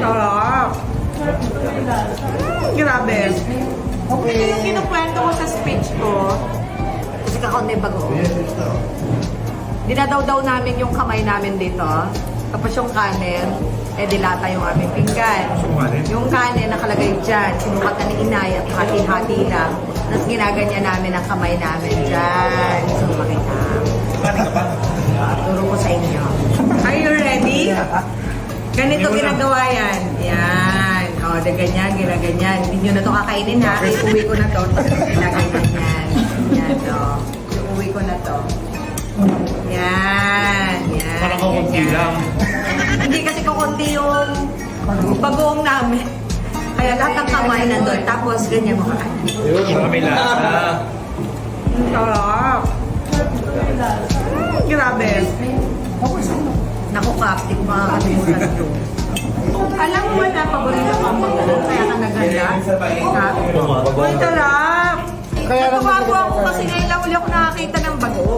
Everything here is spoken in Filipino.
Sarap. Mm, grabe. Ito yung kinukwento ko sa speech ko. Kasi kakaunti bago. Dinadaw-daw namin yung kamay namin dito. Tapos yung kanin, eh dilata yung aming pinggan. Yung kanin nakalagay dyan, sinukat na ni inay at hati-hati lang. Tapos ginaganyan namin ang kamay namin dyan. So makita. Turo ko sa inyo. Are you ready? Ganito ginagawa yan. De ganyan, ginaganyan. Hindi nyo na to kakainin ha. Iuwi ko na to. Ginaganyan yan. To. Iuwi ko na to. Yan. Yan. Parang kukunti lang. Hindi kasi kukunti yung bagoong namin. Kaya lahat ng kamay nandun. Tapos ganyan mo kakain. Baka may lasa. Ang sarap. Grabe. Naku, Kaptik, makakalimutan ko. Mo na, paborito ko magaling, kaya ka naganda. Ha? Ang sarap. Kaya Natuwa po ako kasi ngayon lang uli ako nakakita ng bago.